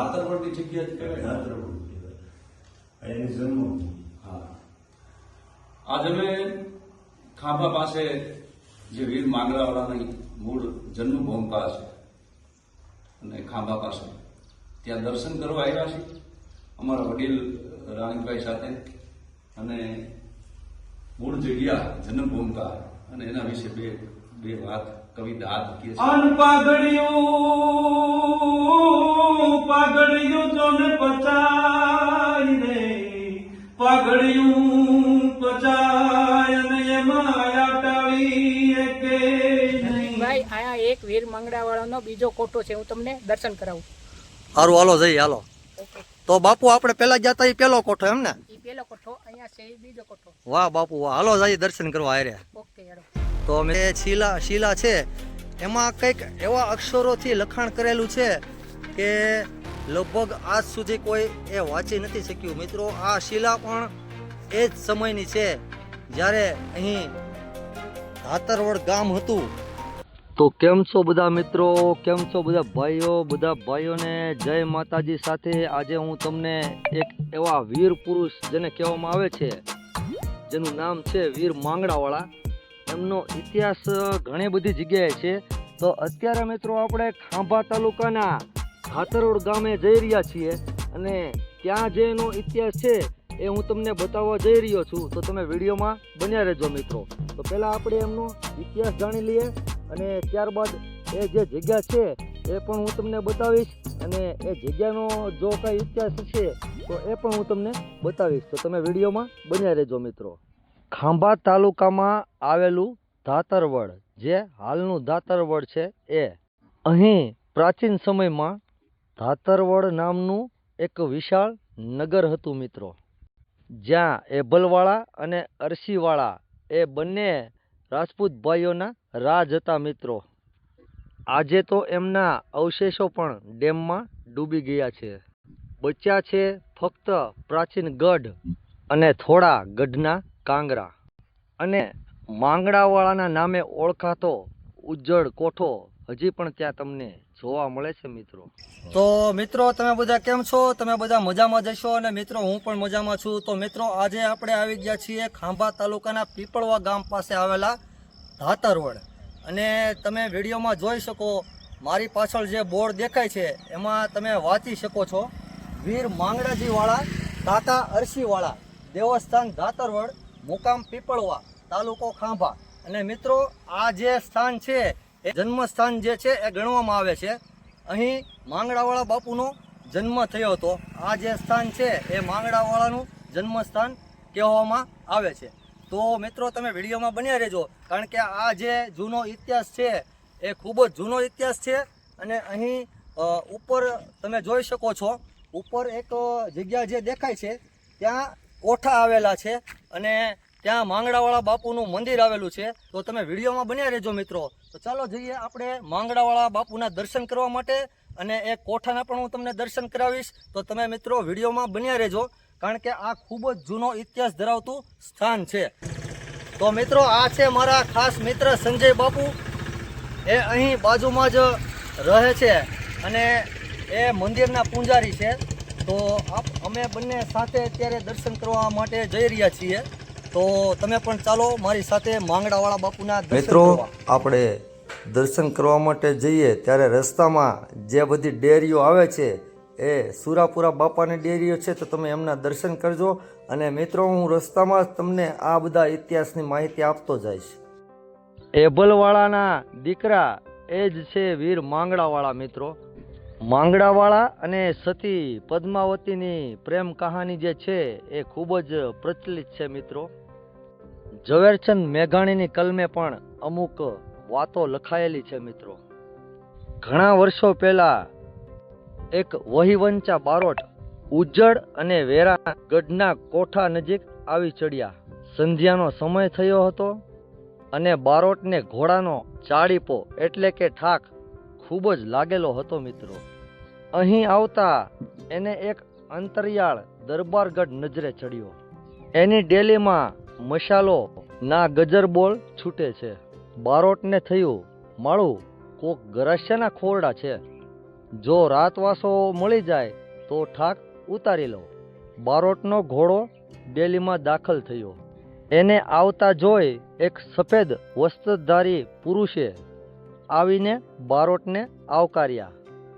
ધાતરવડની જગ્યા જ કહેવાય કહેવાય. એની જન્મ હા. આજ અમે ખાંભા પાસે જે વીર માંગરાવાળાની મૂળ જન્મભૂમિકા છે અને ખાંભા પાસે ત્યાં દર્શન કરવા આવ્યા છે અમારા વડીલ રાણીભાઈ સાથે અને મૂળ જગ્યા જન્મભૂમિકા અને એના વિશે બે બે વાત કવિતા હાથ કે છે અન પાઘડિયું પાઘડિયું ને પચાય રે. પાઘડિયું પચાય ને એમાં આટાવી કે ભાઈ અહીંયા એક વીર મંગળાવાળાનો બીજો કોઠો છે હું તમને દર્શન કરાવું. હારું હાલો જઈ હાલો. તો બાપુ આપણે પેલા જતા એ પેલો કોઠો એમ ને? એ પેલો કોઠો અહીંયા છે બીજો કોઠો. વાહ બાપુ વાહ. હાલો જઈએ દર્શન કરવા હેડો તો અમે શીલા શીલા છે. એમાં કંઈક એવા અક્ષરોથી લખાણ કરેલું છે કે લગભગ આજ સુધી કોઈ એ વાંચી નથી શક્યું. મિત્રો, આ શિલા પણ એ જ સમયની છે જ્યારે અહીં ધાતરવડ ગામ હતું. તો કેમ છો બધા મિત્રો? કેમ છો બધા ભાઈઓ? બધા ભાઈઓને જય માતાજી સાથે આજે હું તમને એક એવા વીર પુરુષ જેને કહેવામાં આવે છે, જેનું નામ છે વીર માંગડાવાળા. એમનો ઇતિહાસ ઘણી બધી જગ્યાએ છે. તો અત્યારે મિત્રો આપણે ખાંભા તાલુકાના ખાતરોડ ગામે જઈ રહ્યા છીએ અને ત્યાં જે એનો ઇતિહાસ છે એ હું તમને બતાવવા જઈ રહ્યો છું. તો તમે વિડીયોમાં બન્યા રહેજો મિત્રો. તો પહેલાં આપણે એમનો ઇતિહાસ જાણી લઈએ અને ત્યારબાદ એ જે જગ્યા છે એ પણ હું તમને બતાવીશ અને એ જગ્યાનો જો કાંઈ ઇતિહાસ છે તો એ પણ હું તમને બતાવીશ. તો તમે વિડીયોમાં બન્યા રહેજો મિત્રો. ખાંભા તાલુકામાં આવેલું ધાતરવડ જે હાલનું ધાતરવડ છે, એ. અહીં પ્રાચીન સમયમાં ધાતરવડ નામનું એક વિશાળ નગર હતું મિત્રો. જ્યાં એભલવાળા અને અરસીવાળા, એ બંને રાજપૂત ભાઈઓના રાજ હતા મિત્રો. આજે તો એમના અવશેષો પણ ડેમમાં ડૂબી ગયા છે. બચ્યા છે ફક્ત પ્રાચીન ગઢ અને થોડા ગઢના કાંગરા અને માંગડાવાળાના નામે ઓળખાતો ઉજ્જડ કોઠો હજી પણ ત્યાં તમને જોવા મળે છે, મિત્રો. તો મિત્રો, તમે બધા કેમ છો? તમે બધા મજામાં જશો અને મિત્રો, હું પણ મજામાં છું. તો મિત્રો, આજે આપણે આવી ગયા છીએ ખાંભા તાલુકાના પીપળવા ગામ પાસે આવેલા ધાતરવડ. અને તમે વિડીયોમાં જોઈ શકો, મારી પાછળ જે બોર્ડ દેખાય છે, એમાં તમે વાંચી શકો છો. વીર માંગડાજીવાળા તાતા અરસીવાળા, દેવસ્થાન ધાતરવડ મુકામ પીપળવા, તાલુકો ખાંભા. અને મિત્રો, આ જે સ્થાન છે, એ જન્મસ્થાન જે છે, એ ગણવામાં આવે છે. અહીં માંગડાવાળા બાપુનો જન્મ થયો હતો. આ જે સ્થાન છે, એ માંગડાવાળાનું જન્મસ્થાન કહેવામાં આવે છે. તો મિત્રો, તમે વિડીયોમાં બન્યા રહેજો, કારણ કે આ જે જૂનો ઇતિહાસ છે, એ ખૂબ જ જૂનો ઇતિહાસ છે. અને અહીં ઉપર તમે જોઈ શકો છો, ઉપર એક જગ્યા જે દેખાય છે, ત્યાં કોઠા આવેલા છે અને ત્યાં માંગડાવાળા બાપુનું મંદિર આવેલું છે. તો તમે વિડીયોમાં બન્યા રહેજો મિત્રો. તો ચાલો જઈએ આપણે માંગડાવાળા બાપુના દર્શન કરવા માટે અને એ કોઠાના પણ હું તમને દર્શન કરાવીશ. તો તમે મિત્રો વિડીયોમાં બન્યા રહેજો, કારણ કે આ ખૂબ જ જૂનો ઇતિહાસ ધરાવતું સ્થાન છે. તો મિત્રો, આ છે મારા ખાસ મિત્ર સંજય બાપુ. એ અહીં બાજુમાં જ રહે છે અને એ મંદિરના પૂંજારી છે. તો આપ અમે બંને સાથે અત્યારે દર્શન કરવા માટે જઈ રહ્યા છીએ. તો તમે પણ ચાલો મારી સાથે માંગડાવાળા બાપુના મિત્રો આપણે દર્શન કરવા માટે જઈએ ત્યારે રસ્તામાં જે બધી ડેરીઓ આવે છે એ સુરાપુરા બાપાની ડેરીઓ છે તો તમે એમના દર્શન કરજો. અને મિત્રો હું રસ્તામાં જ તમને આ બધા ઇતિહાસની માહિતી આપતો જઈશ. એબલવાળાના દીકરા એ જ છે વીર માંગડાવાળા મિત્રો. માંગડાવાળા અને સતી પદ્માવતીની પ્રેમ કહાની જે છે એ ખૂબ જ પ્રચલિત છે મિત્રો. ઝવેરચંદ મેઘાણીની કલમે પણ અમુક વાતો લખાયેલી છે મિત્રો. ઘણા વર્ષો પહેલા એક વહીવંચા બારોટ ઉજ્જડ અને વેરા ગઢના કોઠા નજીક આવી ચડ્યા. સંધ્યાનો સમય થયો હતો અને બારોટને ઘોડાનો ચાળીપો એટલે કે ઠાક ખૂબ જ લાગેલો હતો મિત્રો. અહીં આવતા એને એક અંતરિયાળ દરબારગઢ નજરે ચડ્યો. એની ડેલીમાં મશાલો ના ગજર બોલ છૂટે છે. બારોટને થયું, માળું, કોક ગરાસ્યાના ખોરડા છે. જો રાતવાસો મળી જાય, તો ઠાક, ઉતારી લો. બારોટનો ઘોડો ડેલીમાં દાખલ થયો. એને આવતા જોઈ એક સફેદ વસ્ત્રધારી પુરુષે આવીને બારોટને આવકાર્યા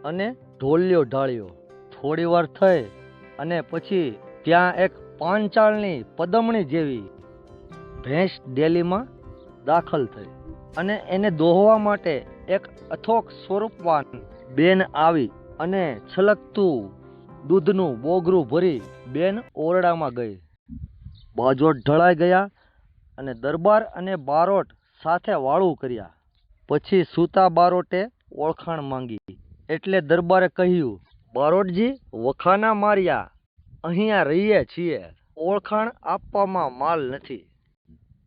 અને ઢોલિયો ઢાળ્યો. થોડીવાર થઈ અને પછી ત્યાં એક પાંચાળની પદમણી જેવી ભેંસ ડેલીમાં દાખલ થઈ અને એને દોહવા માટે એક અથોક સ્વરૂપવાન બેન આવી અને છલકતું દૂધનું બોગરું ભરી બેન ઓરડામાં ગઈ. બાજોટ ઢળાઈ ગયા અને દરબાર અને બારોટ સાથે વાળું કર્યા. પછી સૂતા બારોટે ઓળખાણ માંગી. એટલે દરબારે કહ્યું, બારોટજી, વખાના માર્યા. અહીંયા રહીએ છીએ. ઓળખાણ આપવામાં માલ નથી.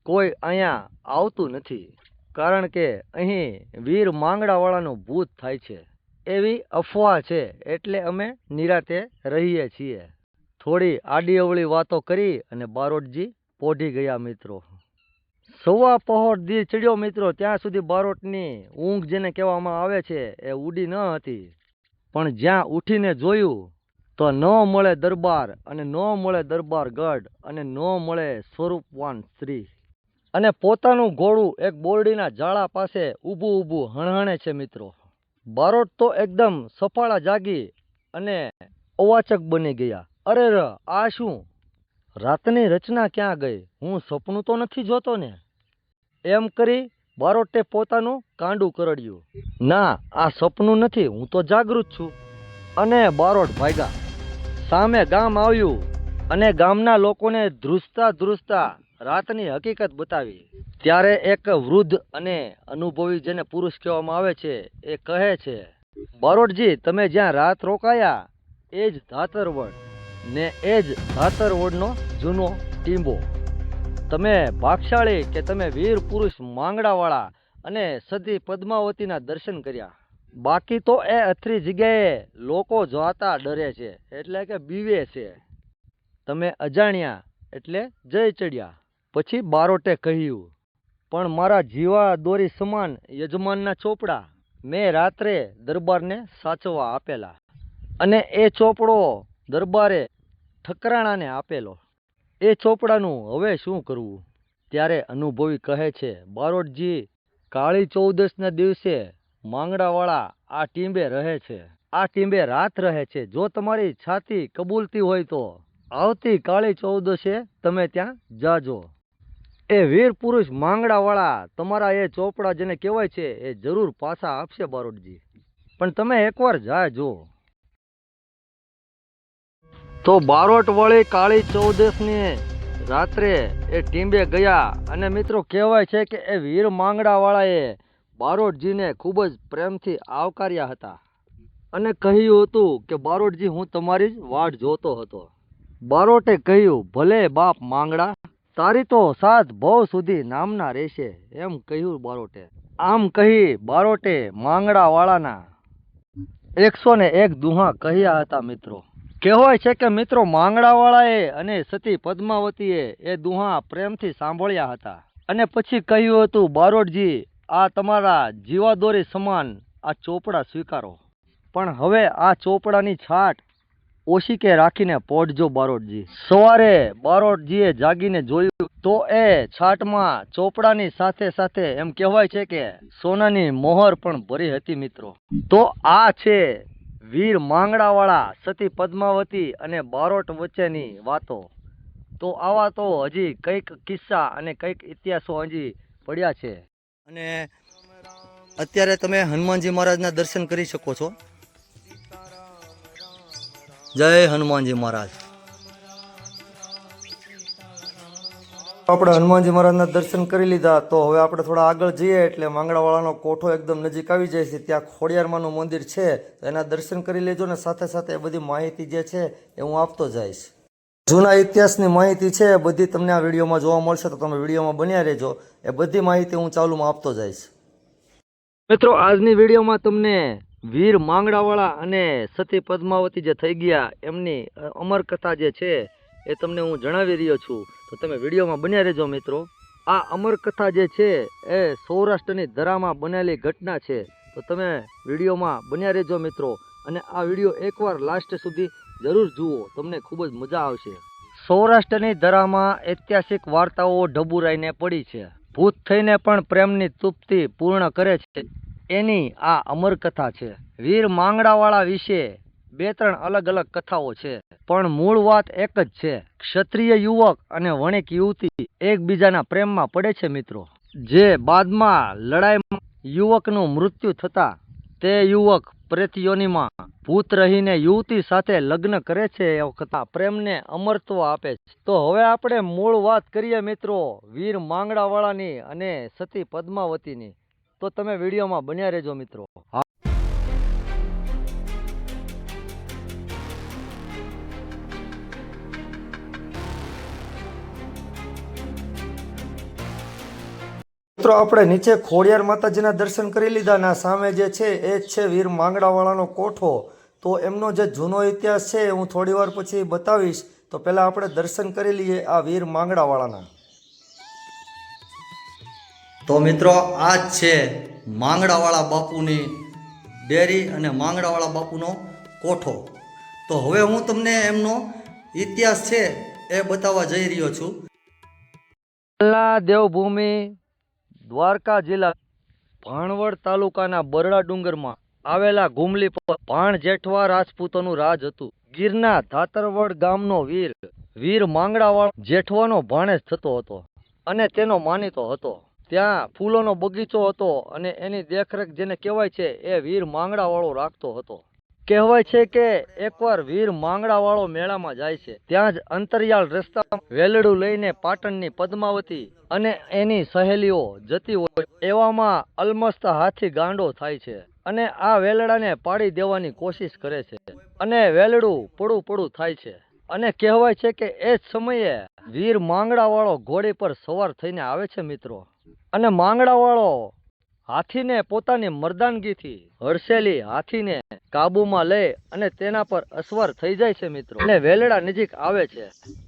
કોઈ અહીંયા આવતું નથી. કારણ કે અહીં વીર માંગડાવાળાનું ભૂત થાય છે. એવી અફવા છે એટલે અમે નિરાતે રહીએ છીએ. થોડી આડી અવળી વાતો કરી અને બારોટજી પોઢી ગયા મિત્રો. સવા પહોર દી ચડ્યો મિત્રો, ત્યાં સુધી બારોટની ઊંઘ જેને કહેવામાં આવે છે, એ ઉડી ન હતી. પણ જ્યાં ઉઠીને જોયું, તો ન મળે દરબાર અને ન મળે દરબાર ગઢ અને ન મળે સ્વરૂપવાન સ્ત્રી. અને પોતાનું ઘોડું એક બોરડીના જાળા પાસે ઊભું ઊભું હણહણે છે મિત્રો. બારોટ તો એકદમ સફાળા જાગી અને અવાચક બની ગયા. અરે ર, આ શું? રાતની રચના ક્યાં ગઈ? હું સપનું તો નથી જોતો ને. એમ કરી બારોટે પોતાનું કાંડું કરડ્યું. ના, આ સપનું નથી, હું તો જાગૃત છું. અને બારોટ ભાગ્યા. સામે ગામ આવ્યું અને ગામના લોકોને ધ્રુસતા ધ્રુસતા રાતની હકીકત બતાવી. ત્યારે એક વૃદ્ધ અને અનુભવી જેને પુરુષ કહેવામાં આવે છે, એ કહે છે, બારોટજી, તમે જ્યાં રાત રોકાયા, એ જ ધાતરવડ ને એ જ ધાતરવડનો જૂનો ટીંબો. તમે ભાગશાળી કે તમે વીર પુરુષ માંગડાવાળા અને સતી પદ્માવતીના દર્શન કર્યા? બાકી તો એ અથરી જગ્યાએ લોકો જોતા ડરે છે, એટલે કે બીવે છે. તમે અજાણ્યા એટલે જય ચડ્યા. પછી બારોટે કહ્યું, પણ મારા જીવા દોરી સમાન યજમાનના ચોપડા મેં રાત્રે દરબારને સાચવા આપેલા. અને એ ચોપડો દરબારે ઠકરાણાને આપેલો. એ ચોપડાનું હવે શું કરવું? ત્યારે અનુભવી કહે છે, બારોટજી, કાળી ચૌદસના દિવસે માંગડાવાળા આ ટીંબે રહે છે. આ ટીંબે રાત રહે છે. જો તમારી છાતી કબૂલતી હોય તો આવતી કાળી ચૌદસે તમે ત્યાં જાજો. એ વીર પુરુષ માંગડાવાળા, તમારા એ ચોપડા જેને કહેવાય છે, એ જરૂર પાછા આપશે બારોટજી. પણ તમે એકવાર જાજો. તો બારોટ વળી કાળી ચૌદસની રાત્રે એ ટીંબે ગયા અને મિત્રો કહેવાય છે કે એ વીર માંગડાવાળાએ બારોટજીને ખૂબ જ પ્રેમથી આવકાર્યા હતા. અને કહ્યું હતું કે, બારોટજી, હું તમારી જ વાટ જોતો હતો. બારોટે કહ્યું, ભલે બાપ માંગડા, તારી તો સાત ભવ સુધી નામના રહેશે. એમ કહ્યું બારોટે. આમ કહી બારોટે માંગડાવાળાના એકસો ને એક દુહા કહ્યા હતા મિત્રો. કહેવાય છે કે મિત્રો માંગડાવાળાએ અને સતી પદ્માવતીએ એ દુહા પ્રેમથી સાંભળ્યા હતા. અને પછી કહ્યું હતું, બારોટજી, આ તમારા જીવાદોરી સમાન આ ચોપડા સ્વીકારો. પણ હવે આ ચોપડાની છાટ ઓશીકે રાખીને પોઢજો બારોટજી. સવારે બારોટજીએ જાગીને જોયું તો એ છાટમાં ચોપડાની સાથે સાથે એમ કહેવાય છે કે સોનાની મોહર પણ ભરી હતી મિત્રો. તો આ છે વીર માંગડાવાળા સતી પદ્માવતી અને બારોટ વચ્ચેની વાતો. તો આવા તો હજી કંઈક કિસ્સા અને કંઈક ઇતિહાસો હજી પડ્યા છે. અને અત્યારે તમે હનુમાનજી મહારાજના દર્શન કરી શકો છો. જય હનુમાનજી મહારાજ. આપણે હનુમાનજી મહારાજના દર્શન કરી લીધા તો હવે આપણે થોડા આગળ જઈએ એટલે માંગડાવાળાનો કોઠો એકદમ નજીક આવી જાય છે. ત્યાં ખોડિયારમાંનું મંદિર છે. તો એના દર્શન કરી લેજો ને સાથે સાથે એ બધી માહિતી જે છે એ હું આપતો જઈશ. જૂના ઇતિહાસની માહિતી છે, એ બધી તમને આ વિડીયોમાં જોવા મળશે તો તમે વિડીયોમાં બન્યા રહેજો. એ બધી માહિતી હું ચાલુમાં આપતો જઈશ. મિત્રો, આજની વિડીયોમાં તમને વીર માંગડાવાળા અને સતી પદ્માવતી જે થઈ ગયા, એમની અમરકથા જે છે એ તમને હું જણાવી રહ્યો છું. તો તમે વિડીયોમાં બન્યા રહેજો મિત્રો. આ અમરકથા જે છે, એ સૌરાષ્ટ્રની ધરામાં બનેલી ઘટના છે. તો તમે વિડીયોમાં બન્યા રહેજો મિત્રો. અને આ વીડિયો એકવાર લાસ્ટ સુધી જરૂર જુઓ. તમને ખૂબ જ મજા આવશે. સૌરાષ્ટ્રની ધરામાં ઐતિહાસિક વાર્તાઓ ઢબુરાઈને પડી છે. ભૂત થઈને પણ પ્રેમની તૃપ્તિ પૂર્ણ કરે છે. એની આ અમર કથા છે. વીર માંગડાવાળા વિશે બે ત્રણ અલગ અલગ કથાઓ છે, પણ મૂળ વાત એક જ છે. ક્ષત્રિય યુવક અને વણિક યુવતી એકબીજાના પ્રેમમાં પડે છે મિત્રો. જે બાદમાં લડાઈમાં યુવકનું મૃત્યુ થતા તે યુવક પ્રેતયોનીમાં ભૂત રહીને યુવતી સાથે લગ્ન કરે છે એ કથા પ્રેમને અમરત્વ આપે છે. તો હવે આપણે મૂળ વાત કરીએ મિત્રો વીર માંગડાવાળાની અને સતી પદ્માવતીની. તો તમે વિડીયોમાં બન્યા રહેજો મિત્રો. મિત્રો આપણે નીચે ખોડિયાર માતાજીના દર્શન કરી લીધા ના સામે જે છે એ જ છે વીર માંગડાવાળાનો કોઠો. તો એમનો જે જૂનો ઇતિહાસ છે હું થોડી વાર પછી બતાવીશ. તો પહેલાં આપણે દર્શન કરી લઈએ આ વીર માંગડાવાળાના. તો મિત્રો આ જ છે માંગડાવાળા બાપુની ડેરી અને માંગડાવાળા બાપુનો કોઠો. તો હવે હું તમને એમનો ઇતિહાસ છે એ બતાવવા જઈ રહ્યો છું. દેવભૂમિ દ્વારકા જિલ્લા ભાણવડ તાલુકાના બરડા ડુંગરમાં આવેલા ગુમલી ભાણ જેઠવા રાજપૂતોનું રાજ હતું. ગીરના ધાતરવડ ગામનો વીર વીર માંગડાવાળ જેઠવાનો ભાણેજ થતો હતો અને તેનો માનીતો હતો. ત્યાં ફૂલોનો બગીચો હતો અને એની દેખરેખ જેને કહેવાય છે એ વીર માંગડાવાળો રાખતો હતો. કહેવાય છે કે એકવાર વીર માંગડાવાળો મેળામાં જાય છે, ત્યાં જ અંતરિયાળ રસ્તા વેલડું લઈને પાટણની પદ્માવતી અને એની સહેલીઓ જતી હોય એવામાં અલમસ્ત હાથી ગાંડો થાય છે અને આ વેલડાને પાડી દેવાની કોશિશ કરે છે અને વેલડું પડું પડું થાય છે. અને કહેવાય છે કે એ જ સમયે વીર માંગડાવાળો ઘોડી પર સવાર થઈને આવે છે મિત્રો. અને માંગડાવાળો હાથીને પોતાની મર્દાનગીથી હડસેલી હાથીને કાબુમાં લઈ અને તેના પર અસવાર થઈ જાય છે મિત્રો. અને વેલડા નજીક આવે છે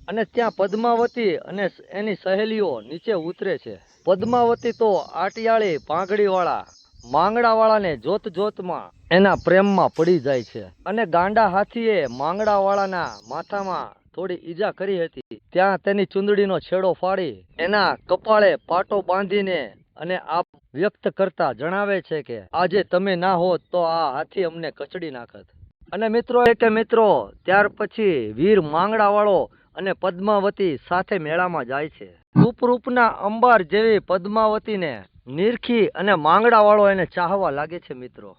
અને ત્યાં પદ્માવતી અને એની સહેલીઓ નીચે ઉતરે છે. પદ્માવતી તો આટિયાળી પાંગડીવાળા, માંગડાવાળાને જોત જોતમાં એના પ્રેમમાં પડી જાય છે. અને ગાંડા હાથીએ માંગડાવાળાના માથામાં થોડી ઈજા કરી હતી. ત્યાં તેની ચુંદડીનો છેડો ફાડી એના કપાળે પાટો બાંધીને અને આપ વ્યક્ત કરતા જણાવે છે કે આજે તમે ના હોત તો આ હાથી અમને કચડી નાખત. અને મિત્રો કે મિત્રો, ત્યાર પછી વીર માંગડાવાળો અને પદ્માવતી સાથે મેળામાં જાય છે. રૂપ અંબાર જેવી પદ્માવતીને નિરખી અને માંગડાવાળો એને ચાહવા લાગે છે મિત્રો.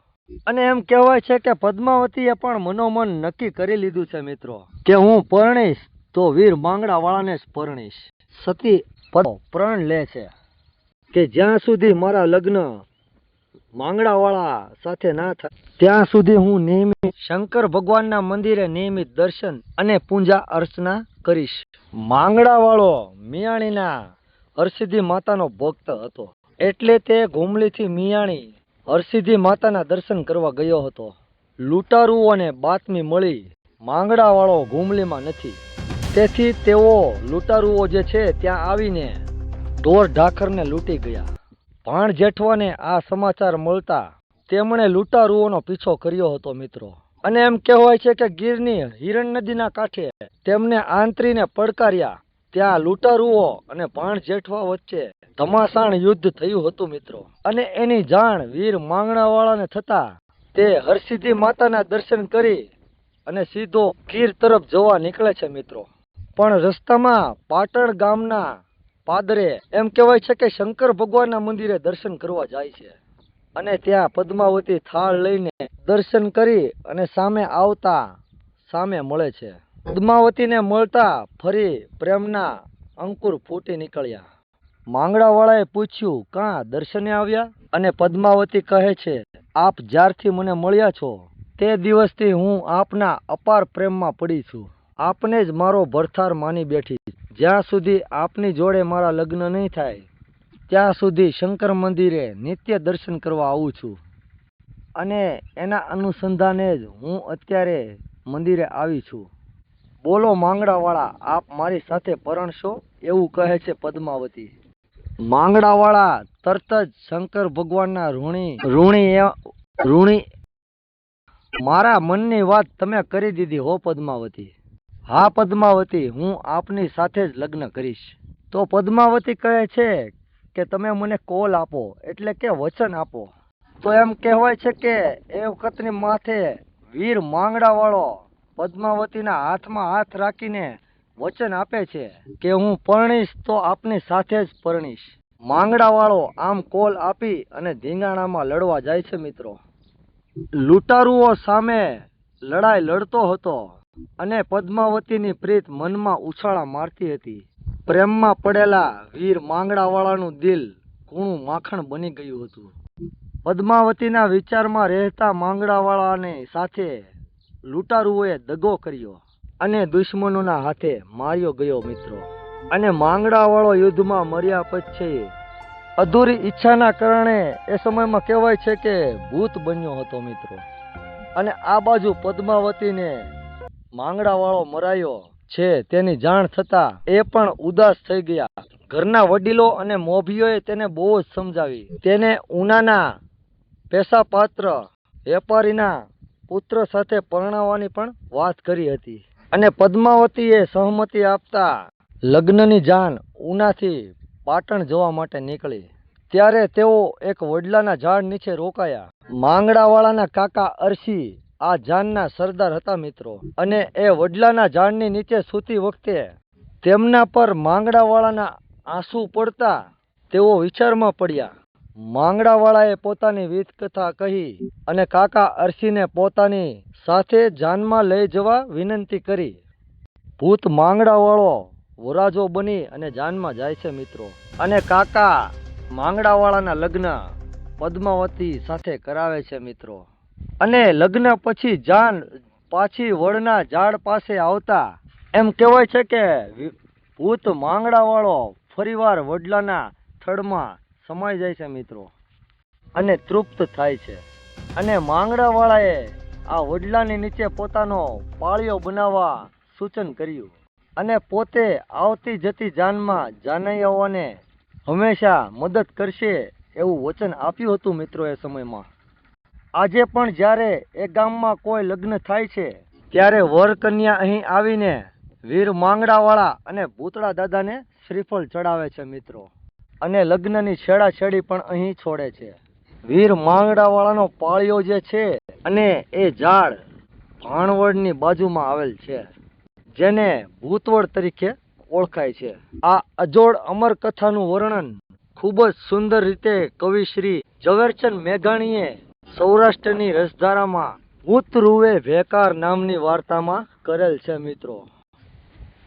અને એમ કહેવાય છે કે પદ્માવતીએ પણ મનોમન નક્કી કરી લીધું છે મિત્રો, કે હું પરણીશ તો વીર માંગડાવાળાને જ પરણીશ. સતી પ્રણ લે છે. કે જ્યાં સુધી મારા લગ્ન માંગડાવાળા સાથે ના થાય ત્યાં સુધી હું નિયમિત શંકર ભગવાનના મંદિરે નિયમિત દર્શન અને પૂજા અર્ચના કરીશ. માંગડાવાળો મિયાણીના હરસિદ્ધિ માતાનો ભક્ત હતો. એટલે તે ઘુમલીથી મિયાણી હરસિદ્ધિ માતાના દર્શન કરવા ગયો હતો. લૂંટારુઓને બાતમી મળી માંગડાવાળો ઘુમલીમાં નથી. તેથી તેઓ લૂંટારુઓ જે છે ત્યાં આવીને ઢોર ઢાખરને લૂંટી ગયા. ભાણ જેઠવાને આ સમાચાર મળતા તેમણે લૂંટારુઓનો પીછો કર્યો હતો મિત્રો. અને એમ કહેવાય છે કે ગીરની હિરણ નદીના કાંઠે તેમને આંતરીને પડકાર્યા. ત્યાં લૂંટારુઓ અને ભાણ જેઠવા વચ્ચે ધમાસાણ યુદ્ધ થયું હતું મિત્રો. અને એની જાણ વીર માંગણાવાળાને થતા તે હરસિદ્ધિ માતાના દર્શન કરી અને સીધો ગીર તરફ જવા નીકળે છે મિત્રો. પણ રસ્તામાં પાટણ ગામના પાદરે એમ કહેવાય છે કે શંકર ભગવાનના મંદિરે દર્શન કરવા જાય છે. અને ત્યાં પદ્માવતી થાળ લઈને દર્શન કરી અને સામે આવતા સામે મળે છે. પદ્માવતીને મળતા ફરી પ્રેમના અંકુર ફૂટી નીકળ્યા. માંગડાવાળાએ પૂછ્યું, કાં દર્શને આવ્યા? અને પદ્માવતી કહે છે, આપ જ્યારથી મને મળ્યા છો, તે દિવસથી હું આપના અપાર પ્રેમમાં પડી છું. આપને જ મારો ભરથાર માની બેઠી. જ્યાં સુધી આપની જોડે મારા લગ્ન નહીં થાય, ત્યાં સુધી શંકર મંદિરે નિત્ય દર્શન કરવા આવું છું. અને એના અનુસંધાને જ હું અત્યારે મંદિરે આવી છું. બોલો માંગડાવાળા, આપ મારી સાથે પરણશો એવું કહે છે પદ્માવતી. માંગડાવાળા તરત જ શંકર ભગવાનના ઋણી ઋણી ઋણી, મારા મનની વાત તમે કરી દીધી હો પદ્માવતી. હા, પદ્માવતી, હું આપની સાથે જ લગ્ન કરીશ. તો પદ્માવતી કહે છે કે તમે મને કોલ આપો, એટલે કે વચન આપો. તો એમ કહેવાય છે કે એ વખતની માથે વીર માંગડાવાળો પદ્માવતીના હાથમાં હાથ રાખીને વચન આપે છે કે હું પરણીશ તો આપની સાથે જ પરણીશ. માંગડાવાળો આમ કોલ આપી અને ધીંગાણામાં લડવા જાય છે, મિત્રો. લૂંટારુઓ સામે લડાઈ લડતો હતો. અને પદ્માવતીની પ્રીત મનમાં ઉછાળા મારતી હતી. પ્રેમમાં પડેલા વીર માંગડાવાળાનું દિલ કૂણું માખણ બની ગયું હતું. પદ્માવતીના વિચારમાં રહેતા માંગડાવાળાને સાથે લૂંટારુઓએ દગો કર્યો અને દુશ્મનોના હાથે માર્યો ગયો મિત્રો. અને માંગડાવાળો યુદ્ધમાં મર્યા પછી અધૂરી ઈચ્છાના કારણે એ સમયમાં કહેવાય છે કે ભૂત બન્યો હતો મિત્રો. અને આ બાજુ પદ્માવતીને માંગડાવાળો મરાયો છે તેની જાણ થતા એ પણ ઉદાસ થઈ ગયા. ઘરના વડીલો અને મોભીઓએ તેને બહુ જ સમજાવી. તેને ઉનાના પેશા પાત્ર વેપારીના પુત્ર સાથે પરણાવવાની પણ વાત કરી હતી. અને પદ્માવતીએ સહમતિ આપતા લગ્નની જાન ઉનાથી પાટણ જવા માટે નીકળી. ત્યારે તેઓ એક વડલાના ઝાડ નીચે રોકાયા. માંગડાવાળાના કાકા અરસી આ જાનના સરદાર હતા મિત્રો. અને એ વડલાના ઝાડની નીચે સૂતી વખતે તેમના પર માંગડાવાળાના આંસુ પડતા તેઓ વિચારમાં પડ્યા. માંગડાવાળાએ પોતાની વીત કથા કહી અને કાકા અરસીને પોતાની સાથે જાનમાં લઈ જવા વિનંતી કરી. ભૂત માંગડાવાળો વરાજો બની અને જાનમાં જાય છે મિત્રો. અને કાકા માંગડાવાળાના લગ્ન પદ્માવતી સાથે કરાવે છે મિત્રો. અને લગ્ન પછી જાન પાછી વડના ઝાડ પાસે આવતા. એમ કહેવાય છે કે ભૂત માંગડાવાળો ફરીવાર વડલાના થડમાં સમાઈ જાય છે મિત્રો. અને તૃપ્ત થાય છે. અને માંગડાવાળાએ આ વડલાની નીચે પોતાનો પાળિયો બનાવવા સૂચન કર્યું. અને પોતે આવતી જતી જાનમાં જાનૈયાઓને હંમેશા મદદ કરશે એવું વચન આપ્યું હતું મિત્રો એ સમયમાં. આજે પણ જ્યારે એ ગામમાં કોઈ લગ્ન થાય છે, ત્યારે વર કન્યા અહીં આવીને વીર માંગડાવાળા અને ભૂતળા દાદાને શ્રીફળ ચડાવે છે મિત્રો. અને લગ્નની છેડાછેડી પણ અહીં છોડે છે. વીર માંગડાવાળાનો પાળિયો જે છે અને એ ઝાડ ભાણવડની બાજુમાં આવેલ છે, જેને ભૂતવડ તરીકે ઓળખાય છે. આ અજોડ અમર કથાનું વર્ણન ખૂબ જ સુંદર રીતે કવિ શ્રી ઝવેરચંદ મેઘાણીએ સૌરાષ્ટ્રની રસધારામાં ભૂત રૂવે ભેકાર નામની વાર્તામાં કરેલ છે મિત્રો.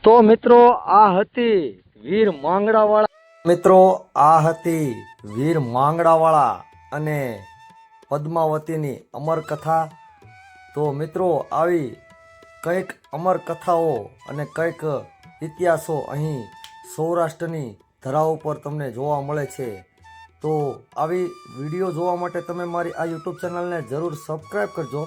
તો મિત્રો, આ હતી વીર માંગડાવાળા. મિત્રો, આ હતી વીર માંગડાવાળા અને પદ્માવતીની અમર કથા તો મિત્રો, આવી કંઈક અમર કથાઓ અને કંઈક ઇતિહાસો અહીં સૌરાષ્ટ્રની ધરા ઉપર તમને જોવા મળે છે. તો આવી વીડિયો જોવા માટે તમે મારી આ યુટ્યુબ ચેનલને જરૂર સબસ્ક્રાઈબ કરજો.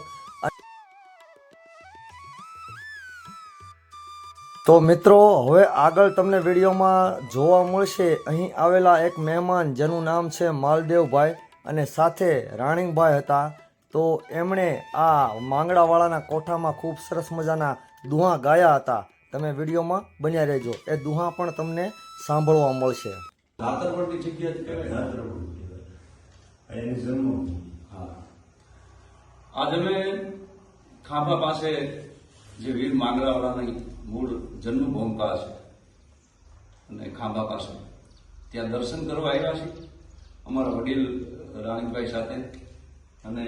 તો મિત્રો, હવે આગળ તમને વિડીયોમાં જોવા મળશે. અહીં આવેલા એક મહેમાન જેનું નામ છે માલદેવભાઈ અને સાથે રાણીંગભાઈ હતા. તો એમણે આ માંગડાવાળાના કોઠામાં ખૂબ સરસ મજાના દુહા ગાયા હતા. તમે વિડીયોમાં બન્યા રહેજો. એ દુહા પણ તમને સાંભળવા મળશે. ધાતરવડની જગ્યા જ કહેવાય? રાત્રપુર કહેવાય. એની જન્મભૂમિ હા આજ અમે ખાંભા પાસે જે વીર માંગરાવાળાની મૂળ જન્મભૂમિકા છે, અને ખાંભા પાસે ત્યાં દર્શન કરવા આવ્યા છે અમારા વડીલ રાણીભાઈ સાથે, અને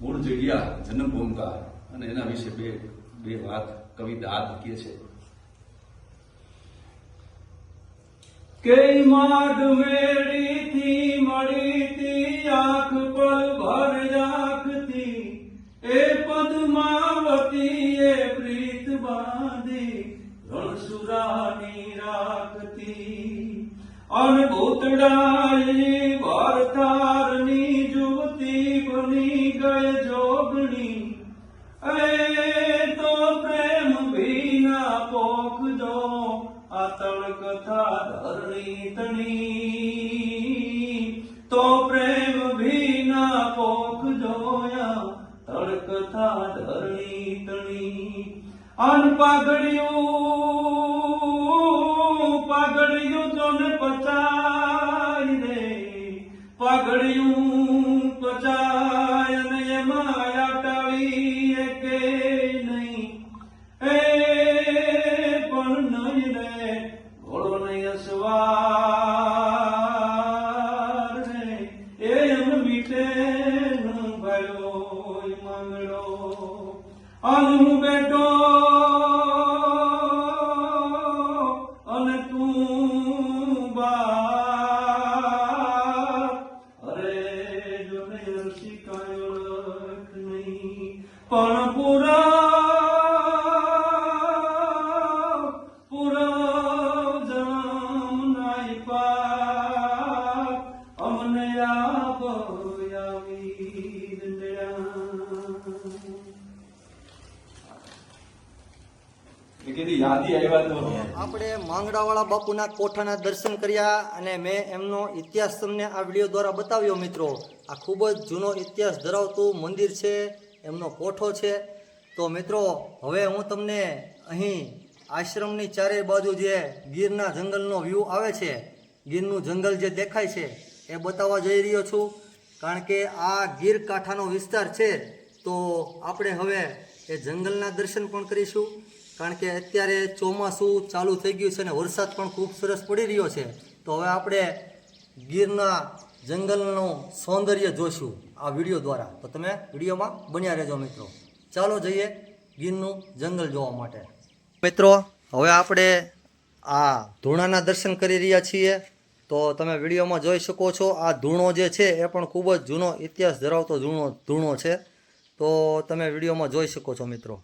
મૂળ જગ્યા જન્મભૂમિકા, અને એના વિશે બે બે વાત કવિતા હાથ કહે છે કે માગ મેળી થી મળી તી આંખ રાખતી, એ પદ્માવતી પ્રીત બાંધી, રણસુરાની રાખતી. અન ભૂતડાએ વારતારની જુવતી હરણીતની તો પ્રેમ ભીના કોક જોયા તડકતા ધરણીતની અન પાઘડિયું પાઘડિયું તો ને પચાય પાગડિયું આપણે માંગડાવાળા બાપુના કોઠાના દર્શન કર્યા અને મેં એમનો ઇતિહાસ તમને આ વીડિયો દ્વારા બતાવ્યો મિત્રો. આ ખૂબ જ જૂનો ઇતિહાસ ધરાવતું મંદિર છે, એમનો કોઠો છે. તો મિત્રો, હવે હું તમને અહીં આશ્રમની ચારેય બાજુ જે ગીરના જંગલનો વ્યૂ આવે છે, ગીરનું જંગલ જે દેખાય છે, એ બતાવવા જઈ રહ્યો છું. કારણ કે આ ગીર કાંઠાનો વિસ્તાર છે, તો આપણે હવે એ જંગલના દર્શન પણ કરીશું. કારણ કે અત્યારે ચોમાસું ચાલુ થઈ ગયું છે અને વરસાદ પણ ખૂબ સરસ પડી રહ્યો છે, તો હવે આપણે ગીરના જંગલનું સૌંદર્ય જોઈશું આ વીડિયો દ્વારા. તો તમે વિડીયોમાં બન્યા રહેજો મિત્રો. ચાલો જઈએ ગીરનું જંગલ જોવા માટે. મિત્રો, હવે આપણે આ ધૂણાના દર્શન કરી રહ્યા છીએ. તો તમે વિડીયોમાં જોઈ શકો છો, આ ધૂણો જે છે એ પણ ખૂબ જ જૂનો ઇતિહાસ ધરાવતો જૂનો ધૂણો છે. તો તમે વિડીયોમાં જોઈ શકો છો મિત્રો.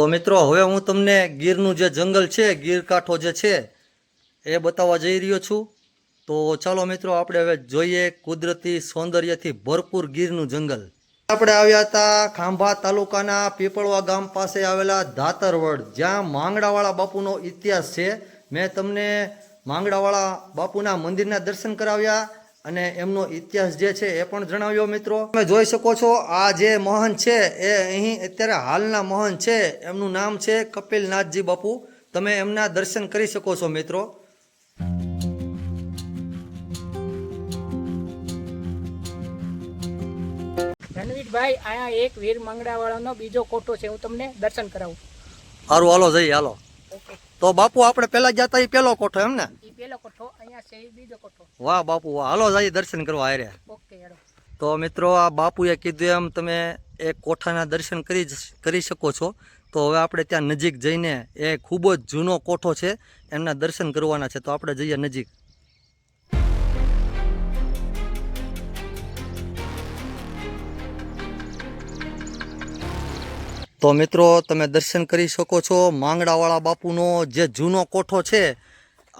તો મિત્રો, હવે હું તમને ગીરનું જે જંગલ છે, ગીર કાંઠો જે છે, એ બતાવવા જઈ રહ્યો છું. તો ચાલો મિત્રો, આપણે હવે જોઈએ કુદરતી સૌંદર્યથી ભરપૂર ગીરનું જંગલ. આપણે આવ્યા હતા ખાંભા તાલુકાના પીપળવા ગામ પાસે આવેલા ધાતરવડ જ્યાં માંગડાવાળા બાપુનો ઇતિહાસ છે. મેં તમને માંગડાવાળા બાપુના મંદિરના દર્શન કરાવ્યા. અને એમનો ઇતિહાસ જે છે એ પણ જણાવ્યો મિત્રો. તમે જોઈ શકો છો આ જે મહંત છે એ અહીં અત્યારે હાલના મહંત છે. એમનું નામ છે કપિલનાથજી બાપુ. તમે એમના દર્શન કરી શકો છો મિત્રો. રણવીરભાઈ અહીંયા એક વીર મંગળાવાળાનો બીજો કોઠો છે હું તમને દર્શન કરાવું. સારું હાલો જઈ હાલો. તો બાપુ આપણે પેલા જતા એ પેલો કોઠો એમ ને? પેલો કોઠો અહીંયા છે બીજો કોઠો. વાહ બાપુ વાહ. હાલો જઈએ દર્શન કરવા ઓકે હેડો તો મિત્રો આ બાપુએ કીધું એમ તમે એ કોઠાના દર્શન કરી જ- કરી શકો છો. તો હવે આપણે ત્યાં નજીક જઈને એ ખૂબ જ જૂનો કોઠો છે એમના દર્શન કરવાના છે. તો આપણે જઈએ નજીક. તો મિત્રો તમે દર્શન કરી શકો છો. માંગડાવાળા બાપુનો જે જૂનો કોઠો છે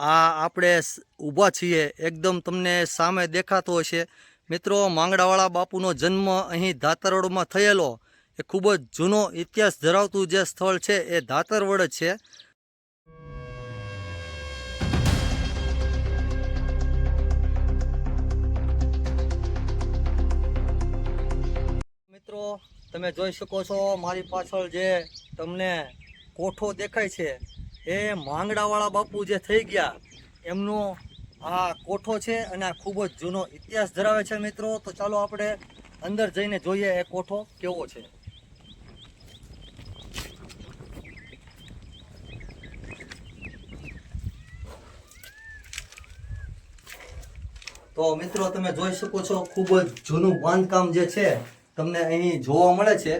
આ આપણે ઊભા છીએ. એકદમ તમને સામે દેખાતો હશે. મિત્રો, માંગડાવાળા બાપુનો જન્મ અહીં ધાતરવડમાં થયેલો. એ ખૂબ જ જૂનો ઇતિહાસ ધરાવતું જે સ્થળ છે, એ ધાતરવડ છે. મિત્રો, તમે જોઈ શકો છો, મારી પાછળ જે તમને કોઠો દેખાય છે એ માંગડાવાળા બાપુ જે થઈ ગયા, એમનો આ કોઠો છે અને આ ખૂબ જ જૂનો ઇતિહાસ ધરાવે છે મિત્રો. તો ચાલો આપણે અંદર જઈને જોઈએ એ કોઠો કેવો છે. તો મિત્રો, તમે જોઈ શકો છો, ખૂબ જ જૂનું બાંધકામ જે છે, તમને અહીં જોવા મળે છે.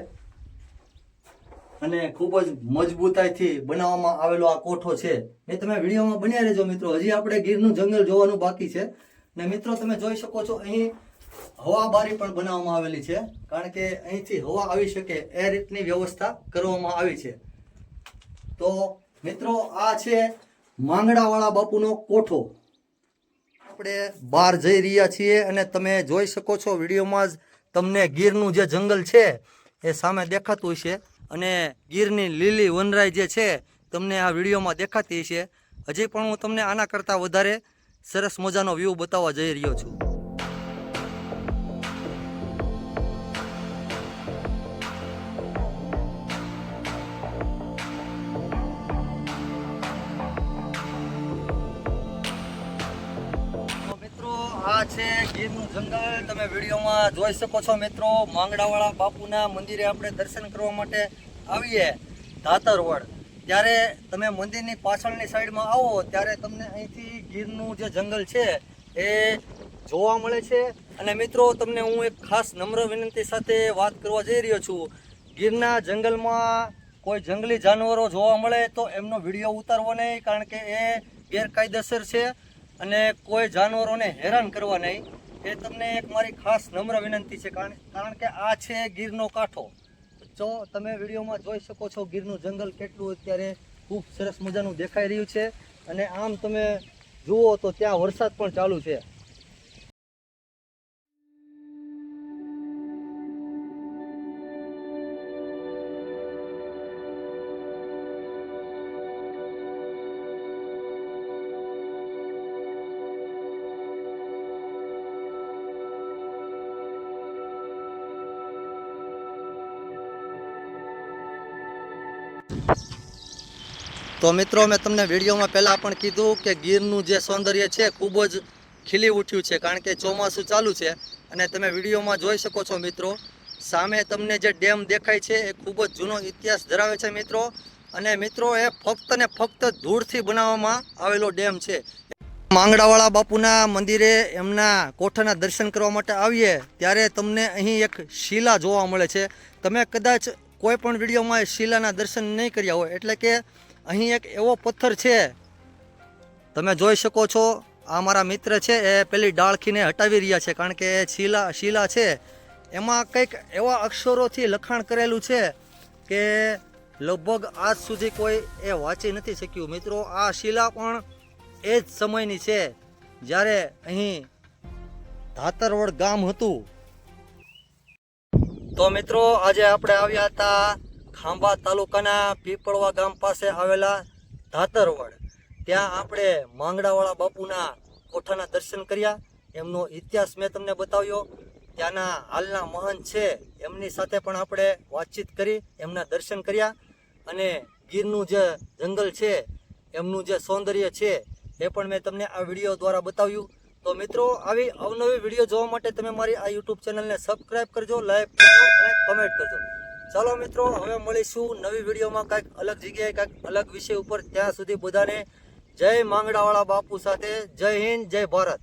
અને ખૂબ જ મજબૂતાઈથી બનાવવામાં આવેલો આ કોઠો છે. એ તમે વિડીયોમાં બન્યા રહેજો મિત્રો. હજી આપણે ગીરનું જંગલ જોવાનું બાકી છે. ને મિત્રો, તમે જોઈ શકો છો, અહીં હવા બારી પણ બનાવવામાં આવેલી છે. કારણ કે અહીંથી હવા આવી શકે એ રીતની વ્યવસ્થા કરવામાં આવી છે. તો મિત્રો, આ છે માંગડાવાળા બાપુનો કોઠો. આપણે બહાર જઈ રહ્યા છીએ અને તમે જોઈ શકો છો વિડીયોમાં જ તમને ગીરનું જે જંગલ છે, એ સામે દેખાતું છે અને ગીરની લીલી વનરાઈ જે છે, તમને આ વિડીયોમાં દેખાતી છે હજી પણ હું તમને આના કરતાં વધારે સરસ મજાનો વ્યૂ બતાવવા જઈ રહ્યો છું. આ છે ગીરનું જંગલ. તમે વિડીયોમાં જોઈ શકો છો મિત્રો, માંગડાવાળા બાપુના મંદિરે આપણે દર્શન કરવા માટે આવીએ ધાતરવડ ત્યારે તમે મંદિરની પાછળની સાઈડમાં આવો, ત્યારે તમને અહીંથી ગીરનું જે જંગલ છે એ જોવા મળે છે. અને મિત્રો, તમને હું એક ખાસ નમ્ર વિનંતી સાથે વાત કરવા જઈ રહ્યો છું. ગીરના જંગલમાં કોઈ જંગલી જાનવરો જોવા મળે તો એમનો વીડિયો ઉતારવો નહીં, કારણ કે એ ગેરકાયદેસર છે. અને કોઈ જાનવરોને હેરાન કરવા નહીં. એ તમને એક મારી ખાસ નમ્ર વિનંતી છે, કારણ કારણ કે આ છે ગીરનો કાંઠો. જો તમે વિડીયોમાં જોઈ શકો છો ગીરનું જંગલ કેટલું અત્યારે ખૂબ સરસ મજાનું દેખાઈ રહ્યું છે. અને આમ તમે જુઓ તો ત્યાં વરસાદ પણ ચાલુ છે. તો મિત્રો, મેં તમને વિડીયોમાં પહેલાં પણ કીધું કે ગીરનું જે સૌંદર્ય છે, ખૂબ જ ખીલી ઉઠ્યું છે, કારણ કે ચોમાસું ચાલુ છે અને તમે વિડીયોમાં જોઈ શકો છો મિત્રો, સામે તમને જે ડેમ દેખાય છે, એ ખૂબ જ જૂનો ઇતિહાસ ધરાવે છે મિત્રો, અને મિત્રો, એ ફક્ત ને ફક્ત ધૂળથી બનાવવામાં આવેલો ડેમ છે. માંગડાવાળા બાપુના મંદિરે એમના કોઠાના દર્શન કરવા માટે આવીએ, ત્યારે તમને અહીં એક શિલા જોવા મળે છે. તમે કદાચ કોઈ પણ વિડીયોમાં એ શિલાના દર્શન નહીં કર્યા હોય, એટલે કે અહીં એક એવો પથ્થર છે. તમે જોઈ શકો છો, આ મારા મિત્ર છે, એ પેલી ડાળખીને હટાવી રહ્યા છે, કારણ કે એ શીલા શીલા છે. એમાં કંઈક એવા અક્ષરોથી લખાણ કરેલું છે કે લગભગ આજ સુધી કોઈ એ વાંચી નથી શક્યું. મિત્રો, આ શિલા પણ એ જ સમયની છે, જ્યારે અહીં ધાતરવડ ગામ હતું. તો મિત્રો, આજે આપણે આવ્યા હતા ખાંભા તાલુકાના પીપળવા ગામ પાસે આવેલા ધાતરવડ. ત્યાં આપણે માંગડાવાળા બાપુના કોઠાના દર્શન કર્યા. એમનો ઇતિહાસ મેં તમને બતાવ્યો. ત્યાંના હાલના મહંત છે, એમની સાથે પણ આપણે વાતચીત કરી, એમના દર્શન કર્યા. અને ગીરનું જે જંગલ છે, એમનું જે સૌંદર્ય છે, એ પણ મેં તમને આ વીડિયો દ્વારા બતાવ્યું. તો મિત્રો, આવી અવનવી વીડિયો જોવા માટે તમે મારી આ યુટ્યુબ ચેનલને સબસ્ક્રાઈબ કરજો, લાઈક કરજો અને કમેન્ટ કરજો. ચાલો મિત્રો, હવે મળીશું નવી વિડીયોમાં કાંઈક અલગ જગ્યાએ, કાંઈક અલગ વિષય ઉપર. ત્યાં સુધી બધાને જય માંગડાવાળા બાપુ સાથે જય હિન્દ, જય ભારત.